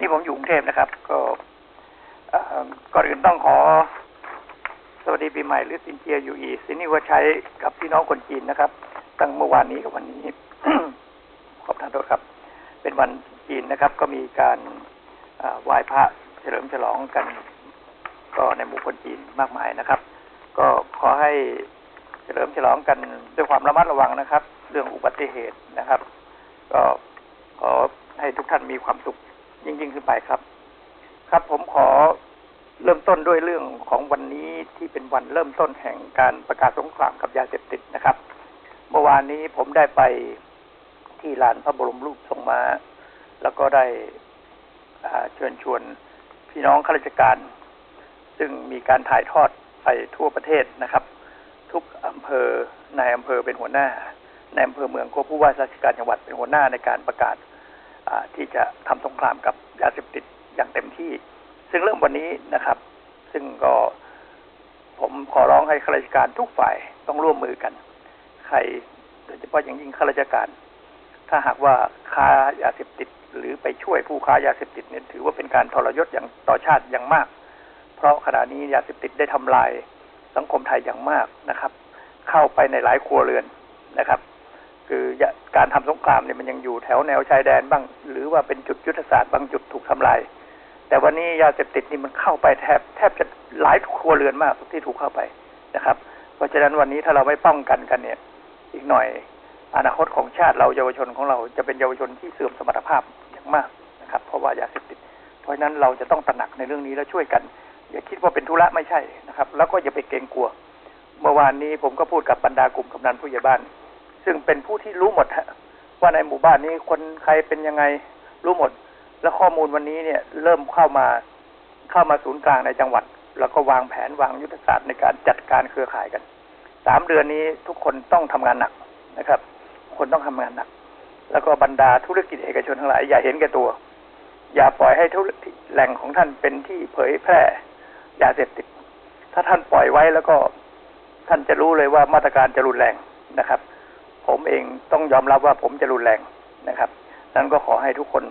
นี่ผมอยู่กรุงเทพนะครับ ก็ก่อนอื่นต้องขอ สวัสดีปีใหม่หรือสินเจียอยู่อีสินี่ว่าใช้กับพี่น้องคนจีนนะครับ ตั้งเมื่อวานนี้กับวันนี้ขอบทานโทษครับ เป็นวันจีนนะครับ ก็มีการไหว้พระเฉลิมฉลองกัน ก็ในหมู่คนจีนมากมายนะครับ ก็ขอให้เฉลิมฉลองกันด้วยความระมัดระวังนะครับ เรื่องอุบัติเหตุนะครับ ก็ขอให้ทุกท่านมีความสุข ยิ่งยิ่งขึ้นไปครับ ครับผมขอเริ่มต้นด้วยเรื่องของวันนี้ที่เป็นวันเริ่มต้นแห่งการประกาศสงครามกับยาเสพติดนะครับ เมื่อวานนี้ผมได้ไปที่ลานพระบรมรูปทรงมาแล้วก็ได้เชิญชวนพี่น้องข้าราชการ ซึ่งมีการถ่ายทอดไปทั่วประเทศนะครับ ทุกอำเภอนายอำเภอเป็นหัวหน้าในอำเภอเมืองก็ผู้ว่าราชการจังหวัดเป็นหัวหน้าในการประกาศ ที่จะทำสงครามกับยาเสพติดอย่างเต็มที่ ซึ่งเริ่มวันนี้นะครับ ซึ่งก็ผมขอร้องให้ข้าราชการทุกฝ่ายต้องร่วมมือกัน ใครโดยเฉพาะอย่างยิ่งข้าราชการ ถ้าหากว่าค้ายาเสพติด หรือไปช่วยผู้ค้ายาเสพติดเนี่ยถือว่าเป็นการทรยศอย่างต่อชาติอย่างมาก เพราะขณะนี้ยาเสพติดได้ทำลายสังคมไทยอย่างมากนะครับ เข้าไปในหลายครัวเรือนนะครับ คือการทำสงครามเนี่ยมันยังอยู่แถวแนวชายแดนบ้าง หรือว่าเป็นจุดยุทธศาสตร์บางจุดถูกทำลายแต่วันนี้ยาเสพติดนี่มันเข้าไปแทบแทบจะหลายครัวเรือนมากที่ถูกเข้าไปนะครับ เพราะฉะนั้นวันนี้ถ้าเราไม่ป้องกันกันเนี่ย อีกหน่อย อนาคตของชาติเราเยาวชนของเราจะเป็นเยาวชนที่เสื่อมสมรรถภาพอย่างมากนะครับ เพราะว่ายาเสพติด เพราะฉะนั้นเราจะต้องตระหนักในเรื่องนี้แล้วช่วยกัน อย่าคิดว่าเป็นธุระไม่ใช่นะครับ แล้วก็อย่าไปเกรงกลัว เมื่อวานนี้ผมก็พูดกับบรรดากลุ่มกำนันผู้ใหญ่บ้าน ซึ่งเป็นผู้ที่รู้หมดว่าในหมู่บ้านนี้คนใครเป็นยังไงรู้หมด และข้อมูลวันนี้เนี่ยเริ่มเข้ามาเข้ามาศูนย์กลางในจังหวัด แล้วก็วางแผนวางยุทธศาสตร์ในการจัดการเครือข่ายกันสามเดือนนี้ทุกคนต้องทำงานหนักนะครับ คนต้องทำงานหนัก แล้วก็บรรดาธุรกิจเอกชนทั้งหลายอย่าเห็นแก่ตัว อย่าปล่อยให้ธุรกิจแหล่งของท่านเป็นที่เผยแพร่ยาเสพติด ถ้าท่านปล่อยไว้แล้วก็ท่านจะรู้เลยว่ามาตรการจะรุนแรงนะครับ ผมเองต้องยอมรับว่าผมจะรุนแรงนะครับ นั้นก็ขอให้ทุกคน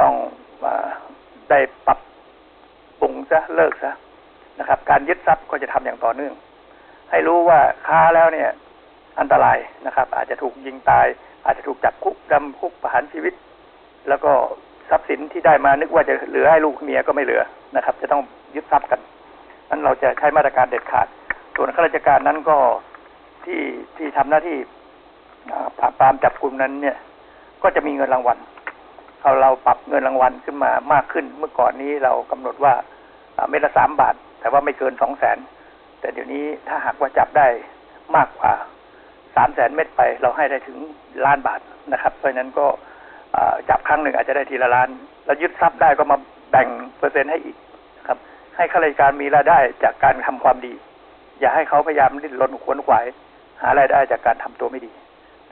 ต้องอได้ปรับปรุงซะเลิกซะนะครับ การยึดทรัพย์ก็จะทำอย่างต่อเนื่อง ให้รู้ว่าค้าแล้วเนี่ย อันตรายนะครับ อาจจะถูกยิงตาย อาจจะถูกจับคุกดำคุกประหารชีวิต แล้วก็ทรัพย์สินที่ได้มานึกว่าจะเหลือให้ลูกเมียก็ไม่เหลือนะครับ จะต้องยึดทรัพย์กันนั้นเราจะใช้มาตรการเด็ดขาด ส่วนข้าราชการนั้นก็ที่ที่ทำหน้าที่ ปราบปรามจับกลุ่มนั้นเนี่ย ก็จะมีเงินรางวัลเราเราปรับเงินรางวัลขึ้นมามากขึ้น เมื่อก่อนนี้เรากำหนดว่าเม็ดละสามบาท แต่ว่าไม่เกินสองแสนแต่เดี๋ยวนี้ถ้าหากว่าจับได้มากกว่าสามแสนเม็ดไป เราให้ได้ถึงล้านบาทนะครับ เพราะฉะนั้นก็จับครั้งหนึ่งอาจจะได้ทีละล้าน แล้วยึดทรัพย์ได้ก็มาแบ่งเปอร์เซ็นต์ให้อีกครับ ให้ข้าราชการมีรายได้จากการทำความดี อย่าให้เขาพยายามดิ้นรนขวนขวาย หารายได้จากการทำตัวไม่ดี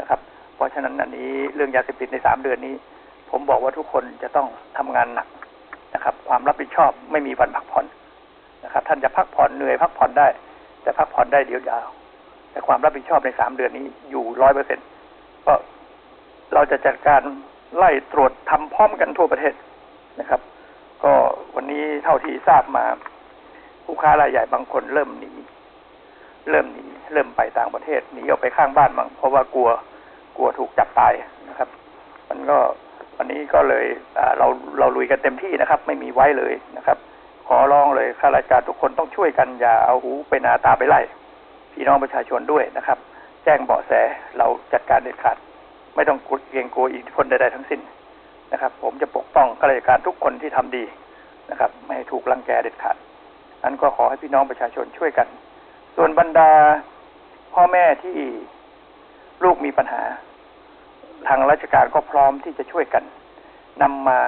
นะครับ เพราะฉะนั้นอันนี้เรื่องยาเสพติดในสามเดือนนี้ ผมบอกว่าทุกคนจะต้องทำงานหนักนะครับ ความรับผิดชอบไม่มีวันพักผ่อนนะครับ ท่านจะพักผ่อนเหนื่อยพักผ่อนได้ แต่พักผ่อนได้เดี๋ยวยาว แต่ความรับผิดชอบในสามเดือนนี้อยู่ร้อยเปอร์เซ็นต์ก็เราจะจัดการไล่ตรวจทำพร้อมกันทั่วประเทศนะครับ ก็วันนี้เท่าที่ทราบมา ผู้ค้ารายใหญ่บางคนเริ่มหนีเริ่มหนี เริ่มไปต่างประเทศหนีออกไปข้างบ้านมั้งเพราะว่ากลัวกลัวถูกจับตายนะครับ มันก็วันนี้ก็เลยเราเราลุยกันเต็มที่นะครับ ไม่มีไว้เลยนะครับ ขอร้องเลยข้าราชการทุกคนต้องช่วยกันอย่าเอาหูไปนาตาไปไล่พี่น้องประชาชนด้วยนะครับ แจ้งเบาะแสเราจัดการเด็ดขาด ไม่ต้องเกรงกลัวอิทธิพลใดๆทั้งสิ้นนะครับ ผมจะปกป้องข้าราชการทุกคนที่ทำดีนะครับ ไม่ถูกลังแกเด็ดขาดนั้นก็ขอให้พี่น้องประชาชนช่วยกัน ส่วนบรรดา พ่อแม่ที่ลูกมีปัญหา ทางราชการก็พร้อมที่จะช่วยกันนำมา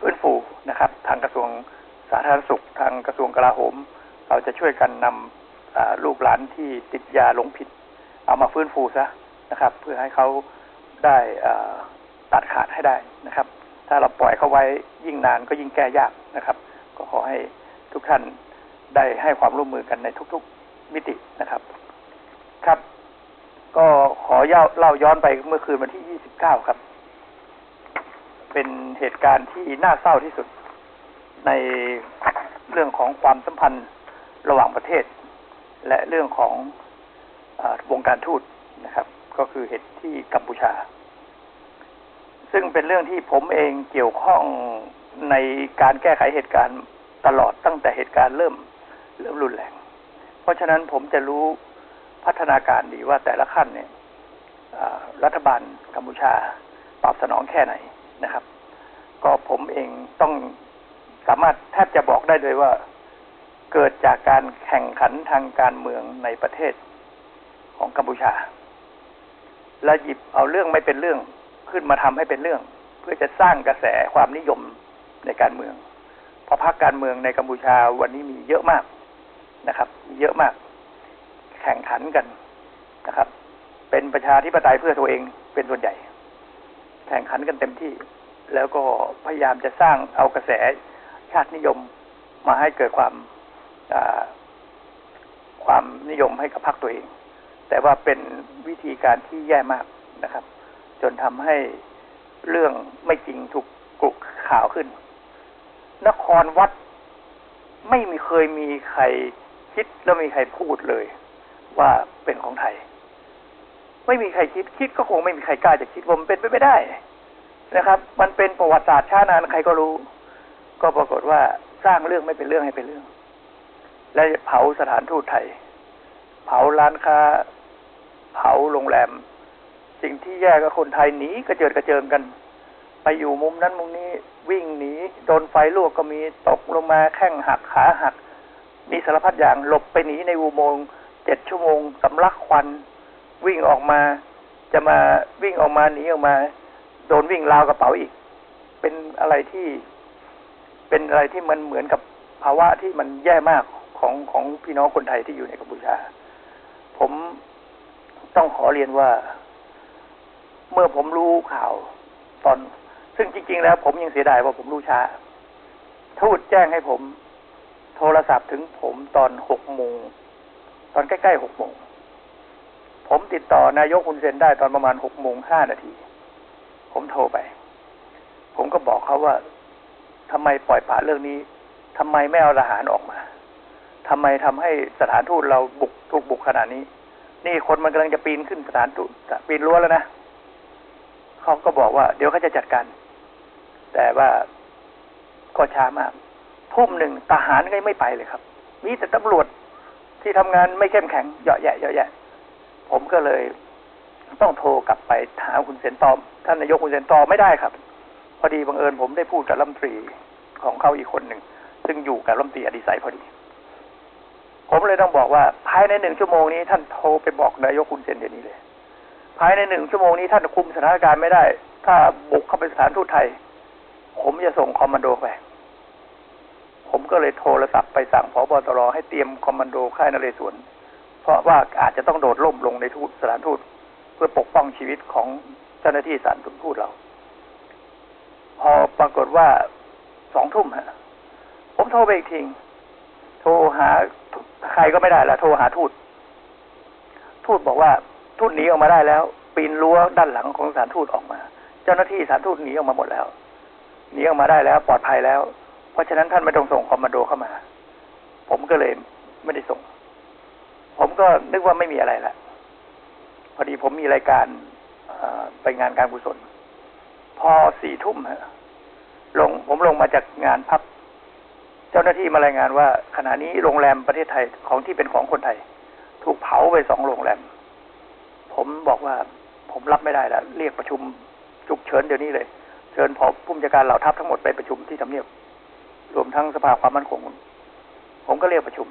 ฟื้นฟูนะครับ ทางกระทรวงสาธารณสุข ทางกระทรวงกลาโหม เราจะช่วยกันนำลูกหลานที่ติดยาหลงผิด เอามาฟื้นฟูซะนะครับ เพื่อให้เขาได้ตัดขาดให้ได้นะครับ ถ้าเราปล่อยเขาไว้ยิ่งนานก็ยิ่งแก้ยากนะครับ ก็ขอให้ทุกท่านได้ให้ความร่วมมือกันในทุก ๆ มิตินะครับ ครับ ก็ขอเล่าย้อนไปเมื่อคืนวันที่ 29 ครับ เป็นเหตุการณ์ที่น่าเศร้าที่สุด ในเรื่องของความสัมพันธ์ระหว่างประเทศ และเรื่องของอวงการทูตนะครับ ก็คือเหตุที่กัมพูชา ซึ่งเป็นเรื่องที่ผมเองเกี่ยวข้องในการแก้ไขเหตุการณ์ตลอดตั้งแต่เหตุการณ์เริ่มเริ่มรุนแรง เพราะฉะนั้นผมจะรู้พัฒนาการดีว่าแต่ละขั้นเนี่ยรัฐบาลกัมพูชาตอบสนองแค่ไหนนะครับ ก็ผมเองต้องสามารถแทบจะบอกได้เลยว่าเกิดจากการแข่งขันทางการเมืองในประเทศของกัมพูชา และหยิบเอาเรื่องไม่เป็นเรื่องขึ้นมาทำให้เป็นเรื่อง เพื่อจะสร้างกระแสความนิยมในการเมือง เพราะพรรคการเมืองในกัมพูชาวันนี้มีเยอะมาก นะครับ เยอะมาก แข่งขันกันนะครับ เป็นประชาธิปไตยเพื่อตัวเองเป็นส่วนใหญ่ แข่งขันกันเต็มที่ แล้วก็พยายามจะสร้างเอากระแสชาตินิยมมาให้เกิดความความนิยมให้กับพรรคตัวเอง แต่ว่าเป็นวิธีการที่แย่มากนะครับ จนทำให้เรื่องไม่จริงถูกกลุกข่าวขึ้น นครวัดไม่มีเคยมีใคร คิดแล้วมีใครพูดเลย ว่าเป็นของไทย ไม่มีใครคิดคิดก็คงไม่มีใครกล้าจะคิดว่ามันเป็นไปไม่ได้นะครับ มันเป็นประวัติศาสตร์ชาตินานใครก็รู้ ก็ปรากฏว่าสร้างเรื่องไม่เป็นเรื่องให้เป็นเรื่อง และเผาสถานทูตไทย เผาร้านค้า เผาโรงแรม สิ่งที่แย่ก็คนไทยหนีกระเจิดกระเจิงกัน ไปอยู่มุมนั้นมุมนี้วิ่งหนีโดนไฟลวกก็มีตกลงมาแข้งหักขาหัก มีสารพัดอย่างหลบไปหนีในอุโมงค์เจ็ดชั่วโมงสำลักควัน วิ่งออกมา จะมาวิ่งออกมาหนีออกมา โดนวิ่งราวกระเป๋าอีก เป็นอะไรที่ เป็นอะไรที่มันเหมือนกับภาวะที่มันแย่มากของของพี่น้องคนไทยที่อยู่ในกัมพูชา ผมต้องขอเรียนว่า เมื่อผมรู้ข่าวตอน ซึ่งจริง ๆ แล้ว ผมยังเสียดายว่าผมรู้ช้าทูตแจ้งให้ผม โทรศัพท์ถึงผมตอนหกโมงตอนใกล้ๆหกโมงผมติดต่อนายกคุณเซนได้ตอนประมาณหกโมงห้านาที ผมโทรไป ผมก็บอกเขาว่าทำไมปล่อยปละเรื่องนี้ทำไมไม่เอาทหารออกมาทำไมทำให้สถานทูตเราบุกถูกบุกขนาดนี้ นี่คนมันกำลังจะปีนขึ้นสถานทูตปีนรั้วแล้วนะเขาก็บอกว่า เดี๋ยวเขาจะจัดการแต่ว่าก็ช้ามาก ทุ่มหนึ่งทหารก็ไม่ไปเลยครับ มีแต่ตำรวจที่ทำงานไม่เข้มแข็งเยอะแยะเยอะแยะ ผมก็เลยต้องโทรกลับไปถามคุณเซนตอม ท่านนายกคุณเซนตอมไม่ได้ครับ พอดีบังเอิญผมได้พูดกับรัฐมนตรีของเขาอีกคนหนึ่ง ซึ่งอยู่กับรัฐมนตรีอดิศัยพอดี ผมเลยต้องบอกว่า ภายในหนึ่งชั่วโมงนี้ ท่านโทรไปบอกนายกคุณเซนเดี๋ยวนี้เลย ภายในหนึ่งชั่วโมงนี้ท่านคุมสถานการณ์ไม่ได้ ถ้าบุกเข้าไปสถานทูตไทย ผมจะส่งคอมมานโดไป ผมก็เลยโทรศัพท์ไปสั่งพบตรให้เตรียมคอมมานโดค่ายนเรศวร เพราะว่าอาจจะต้องโดดล่มลงในทูตสถานทูตเพื่อปกป้องชีวิตของเจ้าหน้าที่สถานทูตเรา พอปรากฏว่าสองทุ่มฮะผมโทรไปอีกทีโทรหาใครก็ไม่ได้ละโทรหาทูต ทูตบอกว่าทูตหนีออกมาได้แล้ว ปีนรั้วด้านหลังของสถานทูตออกมา เจ้าหน้าที่สถานทูตหนีออกมาหมดแล้วหนีออกมาได้แล้ว ปลอดภัยแล้ว เพราะฉะนั้นท่านไม่ต้องส่งคอมมานโดเข้ามา ผมก็เลยไม่ได้ส่ง ผมก็นึกว่าไม่มีอะไรละพอดีผมมีรายการไปงานการกุศล พอสี่ทุ่มฮะลงผมลงมาจากงานพับ เจ้าหน้าที่มารายงานว่า ขณะนี้โรงแรมประเทศไทยของที่เป็นของคนไทย ถูกเผาไปสองโรงแรม ผมบอกว่าผมรับไม่ได้แล้ว เรียกประชุมฉุกเฉินเดี๋ยวนี้เลย เชิญพอผู้บัญชาการเหล่าทัพทั้งหมดไปประชุมที่ทำเนียบ รวมทั้งสภาความมั่นคง ผมก็เรียกประชุม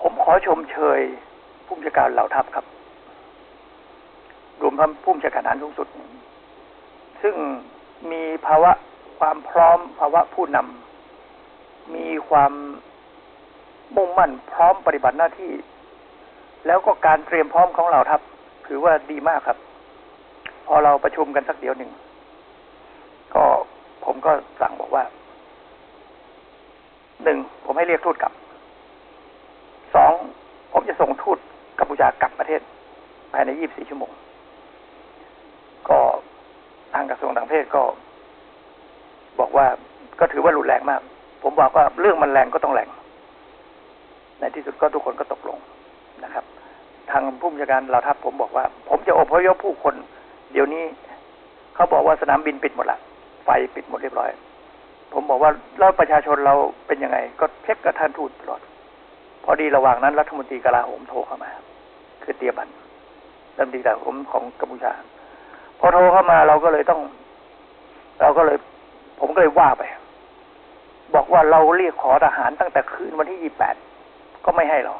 ผมขอชมเชยผู้บัญชาการเหล่าทัพครับ รวมทั้งผู้บัญชาการฐานสูงสุด ซึ่งมีภาวะความพร้อมภาวะผู้นำมีความมุ่งมั่นพร้อมปฏิบัติหน้าที่ แล้วก็การเตรียมพร้อมของเราทัพถือว่าดีมากครับ พอเราประชุมกันสักเดียวหนึ่ง ก็ ผมก็สั่งบอกว่า หนึ่งผมให้เรียกทูตกลับ สองผมจะส่งทูตกัมพูชากลับประเทศ ภายในยี่บสี่ชั่วโมง ก็ทางกระทรวงต่างประเทศก็ บอกว่าก็ถือว่ารุนแรงมาก ผมบอกว่าเรื่องมันแรงก็ต้องแรง ในที่สุดก็ทุกคนก็ตกลงนะครับ ทางผู้บัญชาการเราทัพผมบอกว่า ผมจะอพยพผู้คน เดี๋ยวนี้เขาบอกว่าสนามบินปิดหมดละ ไฟปิดหมดเรียบร้อย ผมบอกว่าแล้วประชาชนเราเป็นยังไง ก็เช็คกับท่านทูตตลอด พอดีระหว่างนั้นรัฐมนตรีกลาโหมโทรเข้ามา คือเตียบันรัฐมนตรีกลาโหมของกัมพูชา พอโทรเข้ามาเราก็เลยต้อง เราก็เลย ผมก็เลยว่าไป บอกว่าเราเรียกขอทหารตั้งแต่คืนวันที่ยี่แปดก็ไม่ให้เรา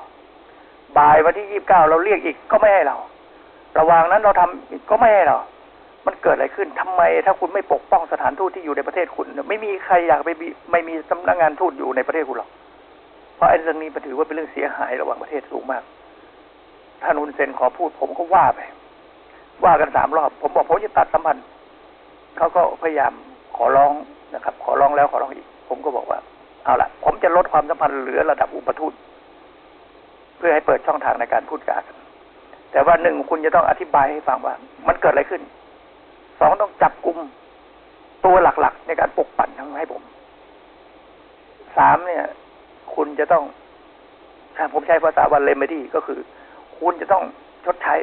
บ่ายวันที่ยี่บเก้าเราเรียกอีกก็ไม่ให้เรา ระหว่างนั้นเราทำก็ไม่ให้เรา มันเกิดอะไรขึ้นทำไมถ้าคุณไม่ปกป้องสถานทูตที่อยู่ในประเทศคุณ ไม่มีใครอยากไปไม่มีสำนักงานทูตอยู่ในประเทศคุณหรอก เพราะไอ้เรื่องนี้มันถือว่าเป็นเรื่องเสียหายระหว่างประเทศสูงมากถ้านุนเซนขอพูดผมก็ว่าไป ว่ากันสามรอบ ผมบอกผมจะตัดสัมพันธ์เขาก็พยายามขอร้องนะครับ ขอร้องแล้วขอร้องอีก ผมก็บอกว่า เอาละผมจะลดความสัมพันธ์เหลือระดับอุปทูตเพื่อให้เปิดช่องทางในการพูดจากันแต่ว่าหนึ่งคุณจะต้องอธิบายให้ฟังว่า มันเกิดอะไรขึ้น สองต้องจับกลุ่มตัวหลักๆ ในการปกปั่นทั้งให้ผมสามเนี่ย คุณจะต้องถ้ผมใช้ภาษาวันเลมดี้ก็คือ คุณจะต้องชดใช้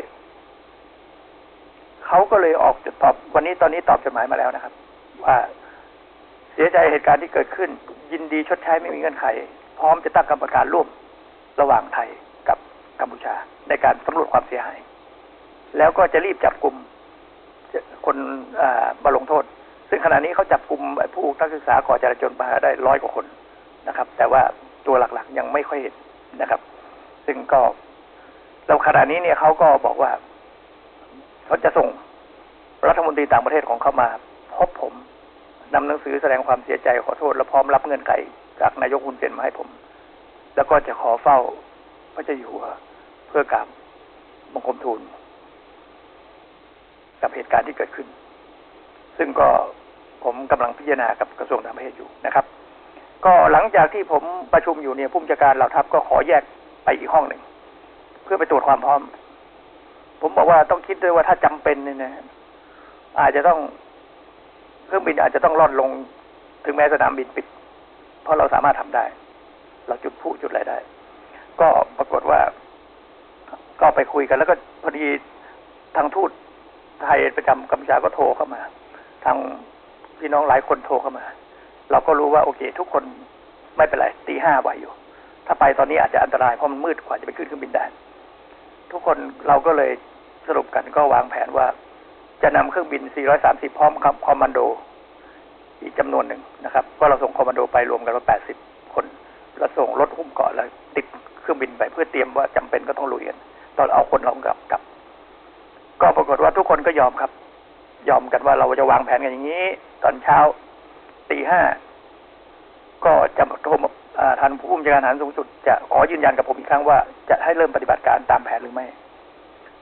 เขาก็เลยออกจะตอบวันนี้ตอนนี้ตอบจดหมายมาแล้วนะครับ ว่าเสียใจเหตุการณ์ที่เกิดขึ้น ยินดีชดใช้ไม่มีเงื่อนไข พร้อมจะตั้งกรรมการร่วมระหว่างไทยกับกัมพูชา ในการสำรวจความเสียหาย แล้วก็จะรีบจับกลุ่ม คนมาลงโทษ ซึ่งขณะนี้เขาจับกลุ่มผู้นักศึกษาก่อจราจรมาได้ร้อยกว่าคนนะครับ แต่ว่าตัวหลักๆยังไม่ค่อยเห็นนะครับ ซึ่งก็เราขณะนี้เนี่ยเขาก็บอกว่าเขาจะส่งรัฐมนตรีต่างประเทศของเขามาพบผมนำหนังสือแสดงความเสียใจขอโทษ และพร้อมรับเงินไขจากนายกคุณเซนมาให้ผม แล้วก็จะขอเฝ้าพระเจ้าอยู่หัวเพื่อกราบบังคมทูล กับเหตุการณ์ที่เกิดขึ้น ซึ่งก็ผมกำลังพิจารณากับกระทรวงต่างประเทศอยู่นะครับ ก็หลังจากที่ผมประชุมอยู่เนี่ยผู้จัดการเหล่าทัพก็ขอแยกไปอีกห้องหนึ่ง เพื่อไปตรวจความพร้อม ผมบอกว่าต้องคิดด้วยว่าถ้าจำเป็นเนี่ยนะอาจจะต้องเครื่องบินอาจจะต้องล่อนลงถึงแม้สนามบินปิด เพราะเราสามารถทำได้ เราจุดผู้จุดอะไรได้ ก็ปรากฏว่า ก็ไปคุยกันแล้วก็พอดีทางทูต ไทยประจำกัมพูชาก็โทรเข้ามา ทางพี่น้องหลายคนโทรเข้ามา เราก็รู้ว่าโอเค ทุกคนไม่เป็นไรตีห้าไหวอยู่ ถ้าไปตอนนี้อาจจะอันตรายเพราะมันมืดกว่าจะไปขึ้นเครื่องบินได้ ทุกคนเราก็เลยสรุปกันก็วางแผนว่า จะนำเครื่องบิน 430 พร้อมครับคอมมานโด อีกจำนวนหนึ่งนะครับก็เราส่งคอมมานโดไปรวมกันว่า 80 คนเราส่งรถหุ้มเกาะแล้วติดเครื่องบินไปเพื่อเตรียมว่าจำเป็นก็ต้องลุยกันตอนเอาคนเรากลับกลับ ก็ปรากฏว่าทุกคนก็ยอมครับ ยอมกันว่าเราจะวางแผนกันอย่างนี้ ตอนเช้าตีห้าก็จะโทรท่านผู้บัญชาการทหารสูงสุดจะขอยืนยันกับผมอีกครั้งว่าจะให้เริ่มปฏิบัติการตามแผนหรือไม่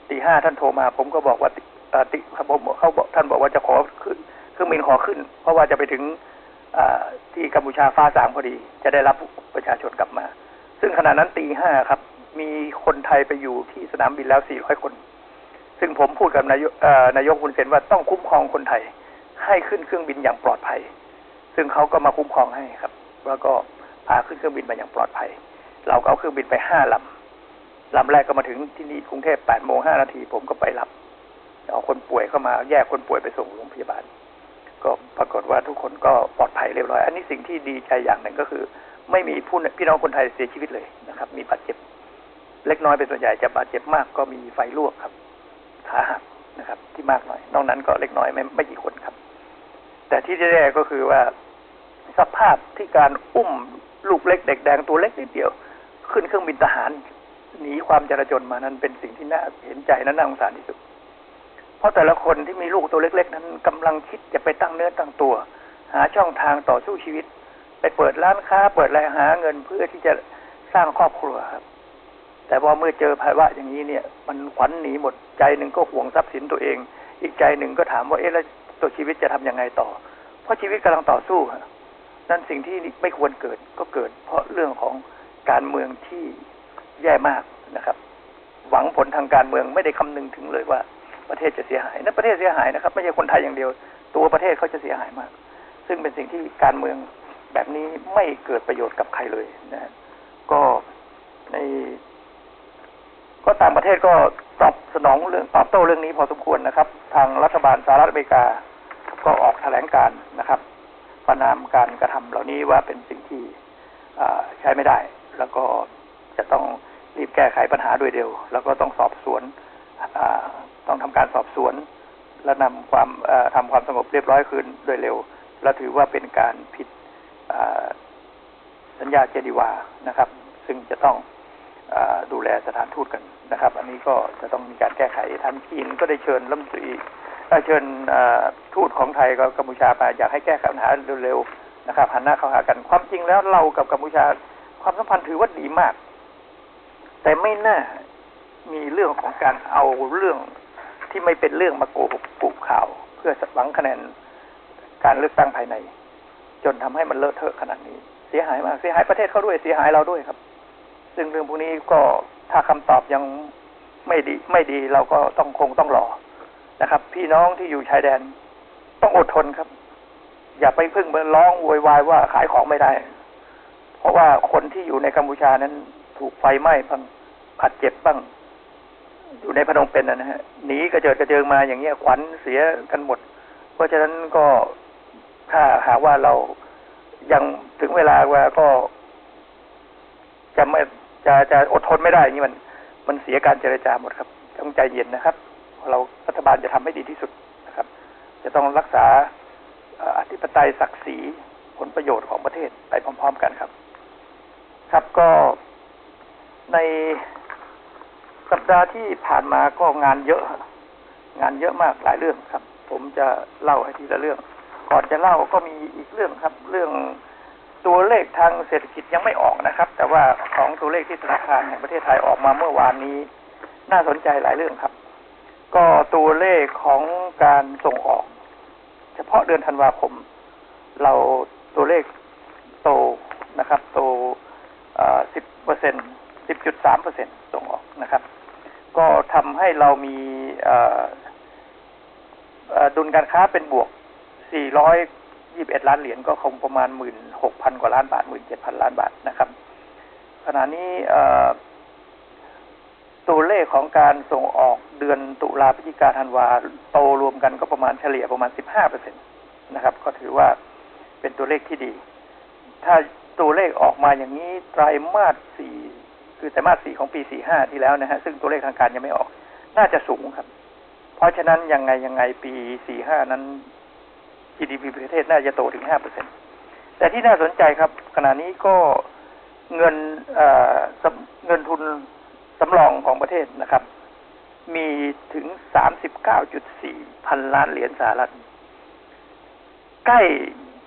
ตีห้าท่านโทรมา ผมก็บอกว่าติครับผมเขาบอกท่านบอกว่าจะขอขึ้นเครื่องบินขอขึ้น เพราะว่าจะไปถึงที่กัมพูชาฟ้าสางพอดี จะได้รับประชาชนกลับมา ซึ่งขณะนั้นตีห้าครับ มีคนไทยไปอยู่ที่สนามบินแล้วสี่ร้อยคน ซึ่งผมพูดกับนายกนายกคุณเซนว่าต้องคุ้มครองคนไทย ให้ขึ้นเครื่องบินอย่างปลอดภัย ซึ่งเขาก็มาคุ้มครองให้ครับ แล้วก็พาขึ้นเครื่องบินมาอย่างปลอดภัย เราก็เอาเครื่องบินไปห้าลำลำแรกก็มาถึงที่นี่กรุงเทพแปดโมงห้านาทีผมก็ไปรับเอาคนป่วยเข้ามาแยกคนป่วยไปส่งโรงพยาบาล ก็ปรากฏว่าทุกคนก็ปลอดภัยเรียบร้อย อันนี้สิ่งที่ดีใจอย่างหนึ่งก็คือ ไม่มีผู้พี่น้องคนไทยเสียชีวิตเลยนะครับ มีบาดเจ็บ เล็กน้อยเป็นส่วนใหญ่จะบาดเจ็บมากก็มีไฟลวกครับ ขาหักนะครับ ที่มากหน่อย นอกนั้นก็เล็กน้อยไม่ไม่กี่คนครับ แต่ที่แน่ก็คือว่าสภาพที่การอุ้มลูกเล็กเด็กแดงตัวเล็กนิดเดียว ขึ้นเครื่องบินทหารหนีความจราจนมานั้นเป็นสิ่งที่น่าเห็นใจและน่าสงสารที่สุด เพราะแต่ละคนที่มีลูกตัวเล็ก ๆ นั้นกำลังคิดจะไปตั้งเนื้อตั้งตัว หาช่องทางต่อสู้ชีวิต ไปเปิดร้านค้า เปิดแหล่งหาเงินเพื่อที่จะสร้างครอบครัวครับ แต่พอเมื่อเจอภาวะอย่างนี้เนี่ย มันขวัญหนีหมดใจหนึ่งก็ห่วงทรัพย์สินตัวเอง อีกใจหนึ่งก็ถามว่าเอ๊ะแล้วตัวชีวิตจะทํำยังไงต่อ เพราะชีวิตกำลังต่อสู้นั่นสิ่งที่ไม่ควรเกิดก็เกิด เพราะเรื่องของการเมืองที่แย่มากนะครับ หวังผลทางการเมืองไม่ได้คำนึงถึงเลยว่าประเทศจะเสียหายนั่นประเทศเสียหายนะครับ ไม่ใช่คนไทยอย่างเดียว ตัวประเทศเขาจะเสียหายมาก ซึ่งเป็นสิ่งที่การเมืองแบบนี้ไม่เกิดประโยชน์กับใครเลยนะก็ใน ก็ต่างประเทศก็ตอบสนองเรื่องตอบโต้เรื่องนี้พอสมควรนะครับ ทางรัฐบาลสหรัฐอเมริกา ก็ออกแถลงการนะครับ ประนามการกระทำเหล่านี้ว่าเป็นสิ่งที่ใช้ไม่ได้ แล้วก็จะต้องรีบแก้ไขปัญหาโดยเร็ว แล้วก็ต้องสอบสวนต้องทำการสอบสวน และนำความทำความสงบเรียบร้อยคืนโดยเร็ว และถือว่าเป็นการผิดสัญญาเจดีวานะครับ ซึ่งจะต้อง ดูแลสถานทูตกันนะครับ อันนี้ก็จะต้องมีการแก้ไขทางจีนก็ได้เชิญรัฐมนตรีได้เชิญทูตของไทยกับกัมพูชาไปอยากให้แก้ไขปัญหาเร็วๆนะครับหันหน้าเข้าหากันความจริงแล้วเรากับกัมพูชาความสัมพันธ์ถือว่าดีมาก แต่ไม่น่ามีเรื่องของการเอาเรื่องที่ไม่เป็นเรื่องมาโกหกปลุกข่าว เพื่อหวังคะแนนการเลือกตั้งภายใน จนทำให้มันเลอะเทอะขนาดนี้ เสียหายมากเสียหายประเทศเขาด้วยเสียหายเราด้วยครับ ซึ่งเรื่องพวกนี้ก็ถ้าคำตอบยังไม่ดี ไม่ดีเราก็ต้องคงต้องรอนะครับ พี่น้องที่อยู่ชายแดน ต้องอดทนครับ อย่าไปพึ่งเบอร้องโวยวายว่าขายของไม่ได้ เพราะว่าคนที่อยู่ในกัมพูชานั้นถูกไฟไหม้บ้างผัดเจ็บบ้าง อยู่ในพนมเป็นนะฮะหนีกระเจิดกระเจิงมาอย่างเงี้ยขวัญเสียกันหมด เพราะฉะนั้นก็ถ้าหากว่าเรายังถึงเวลาว่าก็จะไม่ จะจะอดทนไม่ได้นี้มัน มันเสียการเจรจาหมดครับ ต้องใจเย็นนะครับ เรารัฐบาลจะทำให้ดีที่สุดนะครับ จะต้องรักษาอธิปไตยศักดิ์ศรีผลประโยชน์ของประเทศไปพร้อม ๆ กันครับ ครับก็ในสัปดาห์ที่ผ่านมาก็งานเยอะ งานเยอะมากหลายเรื่องครับ ผมจะเล่าให้ทีละเรื่อง ก่อนจะเล่าก็มีอีกเรื่องครับ เรื่อง ตัวเลขทางเศรษฐกิจยังไม่ออกนะครับ แต่ว่าของตัวเลขที่ธนาคารแห่งประเทศไทยออกมาเมื่อวานนี้ น่าสนใจหลายเรื่องครับ ก็ตัวเลขของการส่งออก เฉพาะเดือนธันวาคม เราตัวเลขโตนะครับโตสิบเปอร์เซ็นสิบจุดสามเปอร์เซ็นส่งออกนะครับ ก็ทำให้เรามีดุลการค้าเป็นบวกสี่ร้อย ยี่บเอ็ดล้านเหรียญก็คงประมาณหมื่นหกพันกว่าล้านบาทหมื่นเจ็ดพันล้านบาทนะครับ ขณะนี้ตัวเลขของการส่งออกเดือนตุลาพฤศจิกาธันวาโตรวมกันก็ประมาณเฉลี่ยประมาณสิบห้าเปอร์เซ็นตนะครับ ก็ถือว่าเป็นตัวเลขที่ดี ถ้าตัวเลขออกมาอย่างนี้ไตรมาสสี่คือไตรมาสสี่ของปีสี่ห้าที่แล้วนะฮะซึ่งตัวเลขทางการยังไม่ออก น่าจะสูงครับ เพราะฉะนั้นยังไงยังไงปีสี่ห้านั้น GDP ประเทศน่าจะโตถึงห้าเปอร์เซ็นแต่ที่น่าสนใจครับ ขณะนี้ก็เงินเงินทุนสำรองของประเทศนะครับ มีถึงสามสิบเก้าจุดสี่พันล้านเหรียญสหรัฐ ใกล้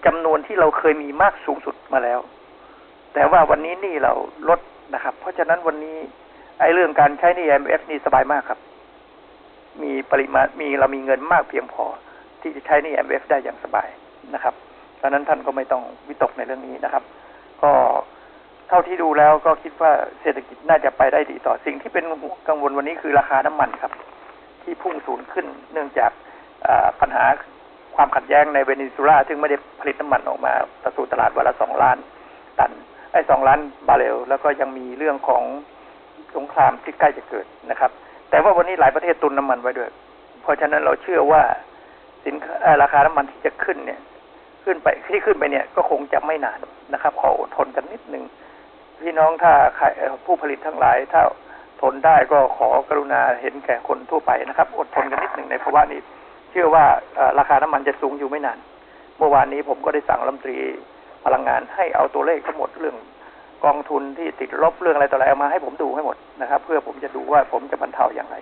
จำนวนที่เราเคยมีมากสูงสุดมาแล้ว แต่ว่าวันนี้นี่เราลดนะครับ เพราะฉะนั้นวันนี้ไอ้เรื่องการใช้นี่ IMF นี่สบายมากครับ มีปริมาณมีเรามีเงินมากเพียงพอ ที่จะใช้นี่ IMF ได้อย่างสบายนะครับดังนั้นท่านก็ไม่ต้องวิตกในเรื่องนี้นะครับ ก็เท่าที่ดูแล้วก็คิดว่าเศรษฐกิจน่าจะไปได้ดีต่อสิ่งที่เป็นกังวลวันนี้คือราคาน้ำมันครับ ที่พุ่งสูงขึ้นเนื่องจากปัญหาความขัดแย้งในเวเนซุเอลาซึ่งไม่ได้ผลิตน้ำมันออกมาสู่ตลาดวันละสองล้านตันไอ้สองล้านบาเรลแล้วก็ยังมีเรื่องของสงครามที่ใกล้จะเกิดนะครับ แต่ว่าวันนี้หลายประเทศตุนน้ามันไว้ด้วย เพราะฉะนั้นเราเชื่อว่า สินค้าราคาน้ำมันที่จะขึ้นเนี่ย ขึ้นไปที่ขึ้นไปเนี่ยก็คงจะไม่นานนะครับ ขออดทนกันนิดหนึ่งพี่น้องถ้าผู้ผลิตทั้งหลายถ้าทนได้ก็ขอกรุณาเห็นแก่คนทั่วไปนะครับ อดทนกันนิดหนึ่งในภาวะนี้ เชื่อว่าราคาน้ำมันจะสูงอยู่ไม่นาน เมื่อวานนี้ผมก็ได้สั่งรัฐมนตรีพลังงานให้เอาตัวเลขทั้งหมดเรื่องกองทุนที่ติดลบเรื่องอะไรต่ออะไรเอามาให้ผมดูให้หมดนะครับ เพื่อผมจะดูว่าผมจะบรรเทาอย่างไร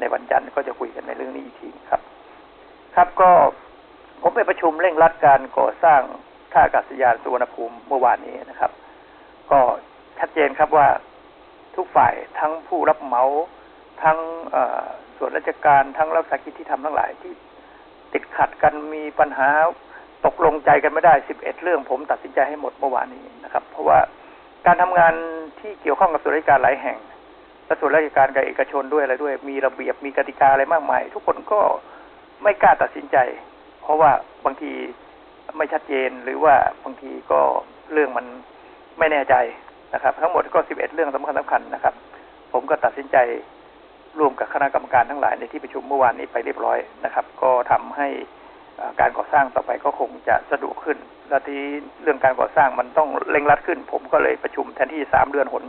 ในวันจันทร์ก็จะคุยกันในเรื่องนี้อีกทีครับ ครับก็ผมไปประชุมเร่งรัดการก่อสร้างท่าอากาศยานสุวรรณภูมิเมื่อวานนี้นะครับ ก็ชัดเจนครับว่าทุกฝ่ายทั้งผู้รับเหมาทั้งส่วนราชการทั้งรัฐวิสาหกิจที่ทำทั้งหลายที่ติดขัดกันมีปัญหาตกลงใจกันไม่ได้สิบเอ็ดเรื่อง ผมตัดสินใจให้หมดเมื่อวานนี้นะครับ เพราะว่าการทำงานที่เกี่ยวข้องกับส่วนราชการหลายแห่งและส่วนราชการกับเอกชนด้วยอะไรด้วย มีระเบียบมีกติกาอะไรมากมาย ทุกคนก็ ไม่กล้าตัดสินใจ เพราะว่าบางทีไม่ชัดเจนหรือว่าบางทีก็เรื่องมันไม่แน่ใจนะครับ ทั้งหมดก็สิบเอ็ดเรื่องสำคัญสำคัญนะครับ ผมก็ตัดสินใจร่วมกับคณะกรรมการทั้งหลายในที่ประชุมเมื่อวานนี้ไปเรียบร้อยนะครับ ก็ทำให้การก่อสร้างต่อไปก็คงจะสะดวกขึ้น และที่เรื่องการก่อสร้างมันต้องเร่งรัดขึ้น ผมก็เลยประชุมแทนที่สามเดือนหน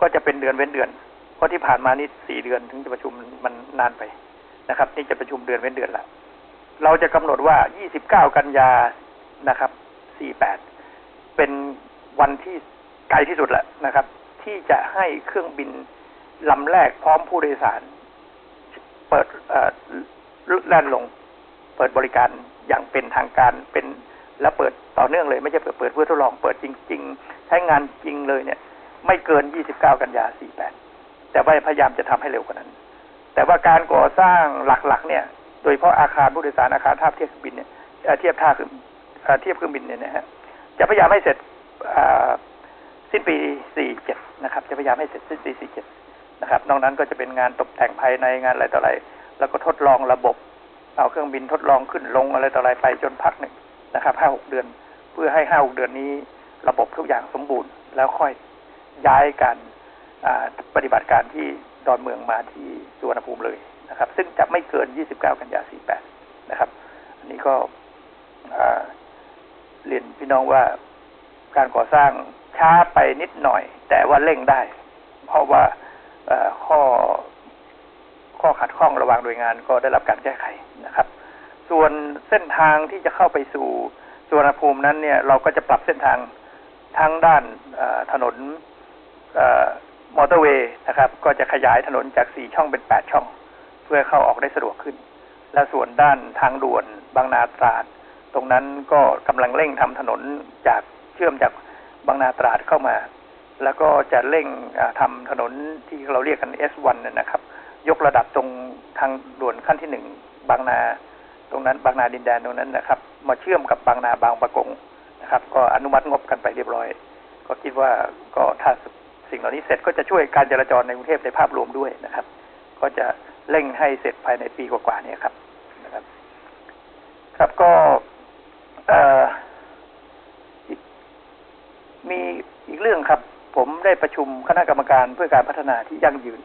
ก็จะเป็นเดือนเว้นเดือน เพราะที่ผ่านมานี่สี่เดือนถึงจะประชุมมันนานไป นะครับ นี่จะประชุมเดือนเว้นเดือนละเราจะกำหนดว่ายี่สิบเก้ากันยานะครับสี่แปดเป็นวันที่ไกลที่สุดแหละนะครับ ที่จะให้เครื่องบินลำแรกพร้อมผู้โดยสาร เปิดแล่นลง เปิดบริการอย่างเป็นทางการเป็นและเปิดต่อเนื่องเลย ไม่ใช่เปิดเปิดเพื่อทดลองเปิดจริง ๆ ใช้งานจริงเลยเนี่ย ไม่เกิน 29 กันยา 48 แต่ว่าพยายามจะทำให้เร็วกว่านั้น แต่ว่าการก่อสร้างหลักๆ เนี่ย โดยเฉพาะอาคารผู้โดยสารอาคารท่าเทียบเครื่องบินเนี่ยเทียบท่าคือเทียบเครื่องบินเนี่ยนะฮะจะพยายามให้เสร็จสิ้นปี 47 นะครับ จะพยายามให้เสร็จสิ้นปี 47 นะครับ นอกนั้นก็จะเป็นงานตกแต่งภายในงานอะไรต่ออะไร แล้วก็ทดลองระบบ เอาเครื่องบินทดลองขึ้นลงอะไรต่ออะไรไปจนพักหนึ่งนะครับห้าหกเดือน เพื่อให้ห้าหกเดือนนี้ ระบบทุกอย่างสมบูรณ์ แล้วค่อยย้ายการปฏิบัติการที่ ดอนเมืองมาที่สุวรรณภูมิเลยนะครับ ซึ่งจะไม่เกิน 29 กันยา48 นะครับ อันนี้ก็เรียนพี่น้องว่าการก่อสร้างช้าไปนิดหน่อย แต่ว่าเร่งได้ เพราะว่าข้อข้อขัดข้องระหว่างหน่วยงานก็ได้รับการแก้ไขนะครับ ส่วนเส้นทางที่จะเข้าไปสู่สุวรรณภูมินั้นเนี่ยเราก็จะปรับเส้นทางทั้งด้านถนน มอเตอร์เวย์นะครับ ก็จะขยายถนนจากสี่ช่องเป็นแปดช่อง เพื่อเข้าออกได้สะดวกขึ้น และส่วนด้านทางด่วนบางนาตราด ตรงนั้นก็กำลังเร่งทำถนนจากเชื่อมจากบางนาตราดเข้ามา แล้วก็จะเร่งทำถนนที่เราเรียกกัน S1 นะครับ ยกระดับตรงทางด่วนขั้นที่หนึ่งบางนาตรงนั้นบางนาดินแดนตรงนั้นนะครับ มาเชื่อมกับบางนาบางประกงนะครับ ก็อนุมัติงบกันไปเรียบร้อย ก็คิดว่าก็ถ้า สิ่งเหล่านี้เสร็จก็จะช่วยการจราจรในกรุงเทพในภาพรวมด้วยนะครับ ก็จะเร่งให้เสร็จภายในปีกว่าๆนี้ครับนะครับ ครับก็มีอีกเรื่องครับ ผมได้ประชุมคณะกรรมการเพื่อการพัฒนาที่ยั่งยืน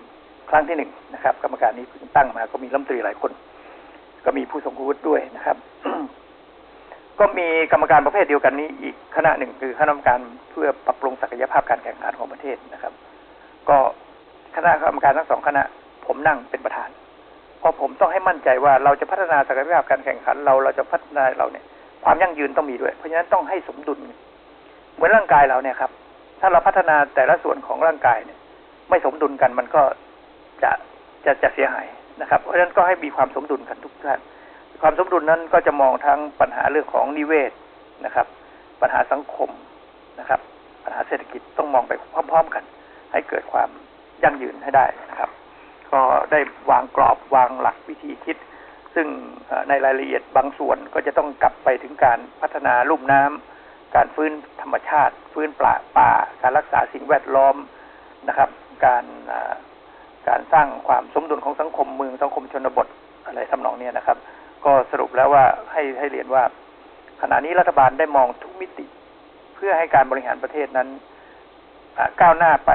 ครั้งที่หนึ่งนะครับ กรรมการนี้ตั้งมาก็มีรัฐมนตรีหลายคน ก็มีผู้ทรงคุณวุฒิด้วยนะครับ ก็มีกรรมการประเภทเดียวกันนี้อีกคณะหนึ่งคือคณะกรรมการเพื่อปรับปรุงศักยภาพการแข่งขันของประเทศนะครับ ก็คณะกรรมการทั้งสองคณะผมนั่งเป็นประธาน เพราะผมต้องให้มั่นใจว่าเราจะพัฒนาศักยภาพการแข่งขัน เราเราจะพัฒนาเราเนี่ย ความยั่งยืนต้องมีด้วย เพราะฉะนั้นต้องให้สมดุลเหมือนร่างกายเราเนี่ยครับ ถ้าเราพัฒนาแต่ละส่วนของร่างกายเนี่ย ไม่สมดุลกันมันก็จะจะจะเสียหายนะครับ เพราะฉะนั้นก็ให้มีความสมดุลกันทุกท่าน ความสมดุลนั้นก็จะมองทั้งปัญหาเรื่องของนิเวศนะครับ ปัญหาสังคมนะครับ ปัญหาเศรษฐกิจต้องมองไปพร้อม ๆ กัน ให้เกิดความยั่งยืนให้ได้นะครับ ก็ได้วางกรอบวางหลักวิธีคิด ซึ่งในรายละเอียดบางส่วนก็จะต้องกลับไปถึงการพัฒนาลุ่มน้ำการฟื้นธรรมชาติ ฟื้นป่าป่า การรักษาสิ่งแวดล้อมนะครับ การการสร้างความสมดุลของสังคมเมืองสังคมชนบทอะไรทำนองนี้นะครับ ก็สรุปแล้วว่าให้ให้เรียนว่า ขณะนี้รัฐบาลได้มองทุกมิติ เพื่อให้การบริหารประเทศนั้นก้าวหน้าไป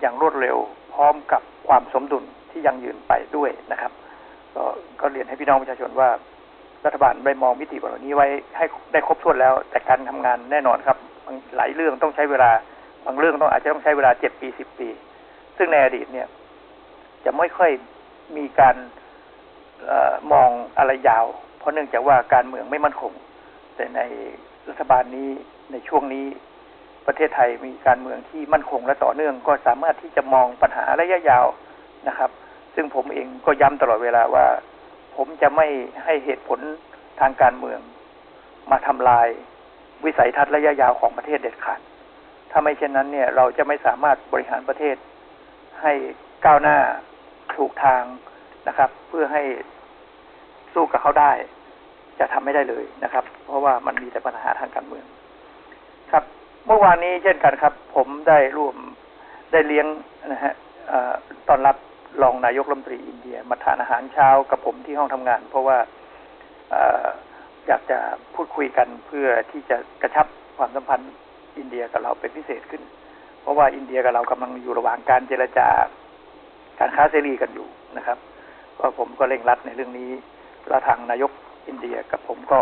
อย่างรวดเร็ว พร้อมกับความสมดุลที่ยังยืนไปด้วยนะครับก็ก็เรียนให้พี่น้องประชาชนว่า รัฐบาลได้มองมิติเหล่านี้ไว้ให้ได้ครบถ้วนแล้ว แต่การทำงานแน่นอนครับหลายเรื่องต้องใช้เวลาบางเรื่องต้องอาจจะต้องใช้เวลาเจ็ดปีสิบปี ซึ่งในอดีตเนี่ย จะไม่ค่อยมีการ มองอะไรยาว เพราะเนื่องจากว่าการเมืองไม่มั่นคง แต่ในรัฐบาลนี้ในช่วงนี้ประเทศไทยมีการเมืองที่มั่นคงและต่อเนื่อง ก็สามารถที่จะมองปัญหาระยะยาวนะครับ ซึ่งผมเองก็ย้ำตลอดเวลาว่า ผมจะไม่ให้เหตุผลทางการเมือง มาทำลายวิสัยทัศน์ระยะยาวของประเทศเด็ดขาด ถ้าไม่เช่นนั้นเนี่ยเราจะไม่สามารถบริหารประเทศให้ก้าวหน้าถูกทาง นะครับ เพื่อให้สู้กับเขาได้ จะทำไม่ได้เลยนะครับ เพราะว่ามันมีแต่ปัญหาทางการเมือง ครับ เมื่อวานนี้เช่นกันครับ ผมได้ร่วมได้เลี้ยงนะฮะตอนรับรองนายกรัฐมนตรีอินเดีย มาทานอาหารเช้ากับผมที่ห้องทำงาน เพราะว่าอยากจะพูดคุยกันเพื่อที่จะกระชับความสัมพันธ์อินเดียกับเราเป็นพิเศษขึ้น เพราะว่าอินเดียกับเรากำลังอยู่ระหว่างการเจรจาการค้าเสรีกันอยู่นะครับ ก็ผมก็เร่งรัดในเรื่องนี้แล้วทางนายกอินเดียกับผมก็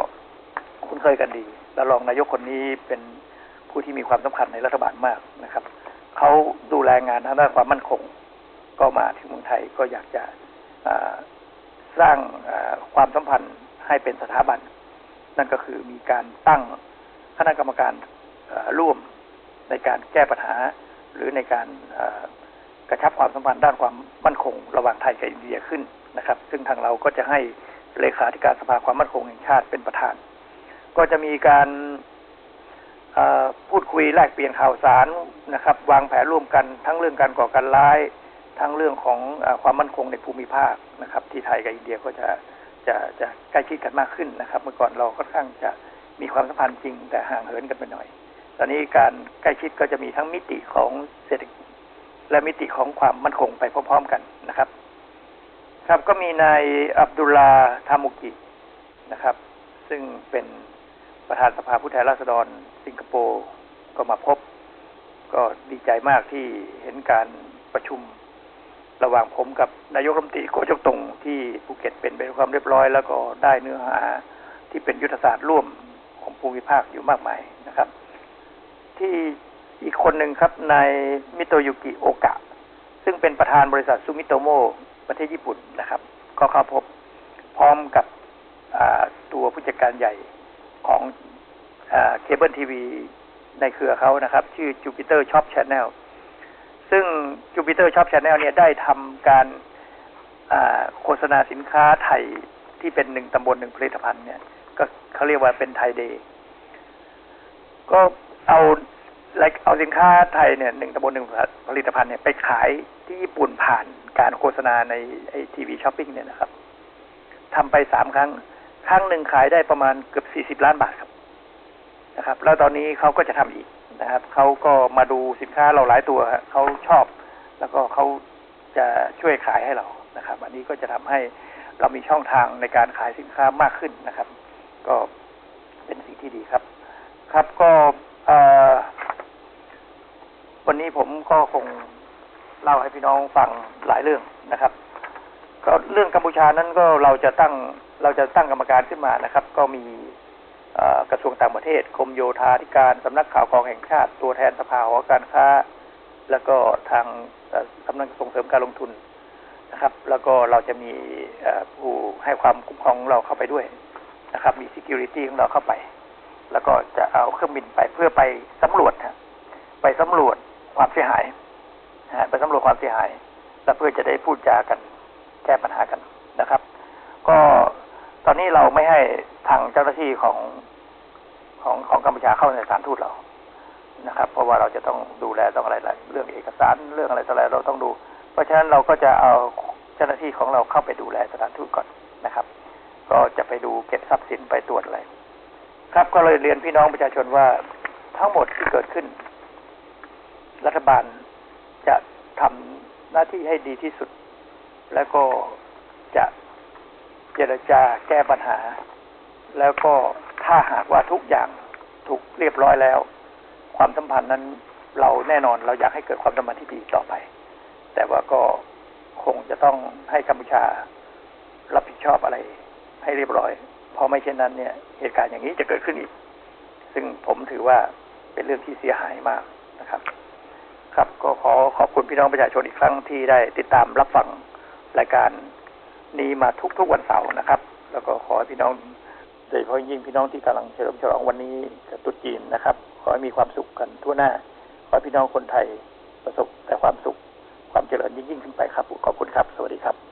คุ้นเคยกันดี แล้วรองนายกคนนี้เป็นผู้ที่มีความสำคัญในรัฐบาลมากนะครับเขาดูแลงานทางด้านความมั่นคง ก็มาถึงเมืองไทยก็อยากจะสร้างความสัมพันธ์ให้เป็นสถาบัน นั่นก็คือมีการตั้งคณะกรรมการร่วมในการแก้ปัญหา หรือในการกระชับความสัมพันธ์ด้านความมั่นคง ระหว่างไทยกับอินเดียขึ้น นะครับ ซึ่งทางเราก็จะให้เลขาธิการสภาความมั่นคงแห่งชาติเป็นประธาน ก็จะมีการพูดคุยแลกเปลี่ยนข่าวสารนะครับ วางแผนร่วมกันทั้งเรื่องการก่อการร้าย ทั้งเรื่องของอความมั่นคงในภูมิภาคนะครับ ที่ไทยกับอินเดียก็จะจะจะใกล้ชิดกันมากขึ้นนะครับ เมื่อก่อนเราค่อนข้างจะมีความสัมพันธ์จริง แต่ห่างเหินกันไปหน่อย ตอนนี้การใกล้ชิดก็จะมีทั้งมิติของเศรษฐกิจและมิติของความมั่นคงไปพร้อมๆกันนะครับ ครับก็มีนายอับดุลลาทามุกินะครับ ซึ่งเป็นประธานสภาผู้แทนราษฎรสิงคโปร์ก็มาพบ ก็ดีใจมากที่เห็นการประชุมระหว่างผมกับนายกรัฐมนตรีโกจกตงที่ภูเก็ตเป็นไปด้วยความเรียบร้อย แล้วก็ได้เนื้อหาที่เป็นยุทธศาสตร์ร่วมของภูมิภาคอยู่มากมายนะครับ ที่อีกคนหนึ่งครับนายมิโตยุกิโอกะ ซึ่งเป็นประธานบริษัทซูมิโตโม ประเทศญี่ปุ่นนะครับ ก็เข้าพบพร้อมกับตัวผู้จัดการใหญ่ของเคเบิลทีวีในเครือเขานะครับ ชื่อ Jupiter Shop Channel ซึ่ง Jupiter Shop Channel เนี่ยได้ทำการโฆษณาสินค้าไทยที่เป็นหนึ่งตำบลหนึ่งผลิตภัณฑ์เนี่ย ก็เขาเรียกว่าเป็นไทยเดย์ก็เอา เอาสินค้าไทยเนี่ยหนึ่งตำบลหนึ่งผลิตภัณฑ์เนี่ยไปขายที่ญี่ปุ่นผ่านการโฆษณาในไอทีวีช้อปปิ้งเนี่ยนะครับทำไปสามครั้ง ครั้งหนึ่งขายได้ประมาณเกือบสี่สิบล้านบาทครับนะครับ แล้วตอนนี้เขาก็จะทำอีกนะครับเขาก็มาดูสินค้าเราหลายตัวเขาชอบ แล้วก็เขาจะช่วยขายให้เรานะครับ อันนี้ก็จะทำให้เรามีช่องทางในการขายสินค้ามากขึ้นนะครับ ก็เป็นสิ่งที่ดีครับ ครับก็ วันนี้ผมก็คงเล่าให้พี่น้องฟังหลายเรื่องนะครับ ก็เรื่องกัมพูชานั้นก็เราจะตั้งเราจะตั้งกรรมการขึ้นมานะครับ ก็มีกระทรวงต่างประเทศกรมโยธาธิการสำนักข่าวกองแห่งชาติ ตัวแทนสภาหอการค้า แล้วก็ทางสำนักส่งเสริมการลงทุนนะครับ แล้วก็เราจะมีผู้ให้ความคุ้มครองเราเข้าไปด้วยนะครับ มี security ของเราเข้าไป แล้วก็จะเอาเครื่องบินไปเพื่อไปสำรวจไปสำรวจ ความเสียหายไปสำรวจความเสียหาย และเพื่อจะได้พูดจากันแก้ปัญหากันนะครับ ก็ตอนนี้เราไม่ให้ทางเจ้าหน้าที่ของของของกัมพูชาเข้าในสถานทูตเรานะครับ เพราะว่าเราจะต้องดูแลต้องอะไรลายเรื่องเอกสารเรื่องอะไรต่ออะไรเราต้องดู เพราะฉะนั้นเราก็จะเอาเจ้าหน้าที่ของเราเข้าไปดูแลสถานทูตก่อนนะครับ ก็จะไปดูเก็บทรัพย์สินไปตรวจอะไรครับก็เลยเรียนพี่น้องประชาชนว่าทั้งหมดที่เกิดขึ้น รัฐบาลจะทำหน้าที่ให้ดีที่สุด แล้วก็จะเจรจาแก้ปัญหา แล้วก็ถ้าหากว่าทุกอย่างถูกเรียบร้อยแล้ว ความสัมพันธ์นั้นเราแน่นอนเราอยากให้เกิดความสัมพันธ์ที่ดีต่อไป แต่ว่าก็คงจะต้องให้กัมพูชารับผิดชอบอะไรให้เรียบร้อย เพราะไม่เช่นนั้นเนี่ย เหตุการณ์อย่างนี้จะเกิดขึ้นอีก ซึ่งผมถือว่าเป็นเรื่องที่เสียหายมากนะครับ ครับ ก็ขอขอบคุณพี่น้องประชาชนอีกครั้งที่ได้ติดตามรับฟังรายการนี้มาทุกๆวันเสาร์นะครับ แล้วก็ขอให้พี่น้องโดยเฉพาะยิ่งพี่น้องที่กำลังเฉลิมฉลองวันนี้กับตุจีนนะครับ ขอให้มีความสุขกันทั่วหน้า ขอให้พี่น้องคนไทยประสบแต่ความสุขความเจริญยิ่งยิ่งขึ้นไปครับ ขอบคุณครับ สวัสดีครับ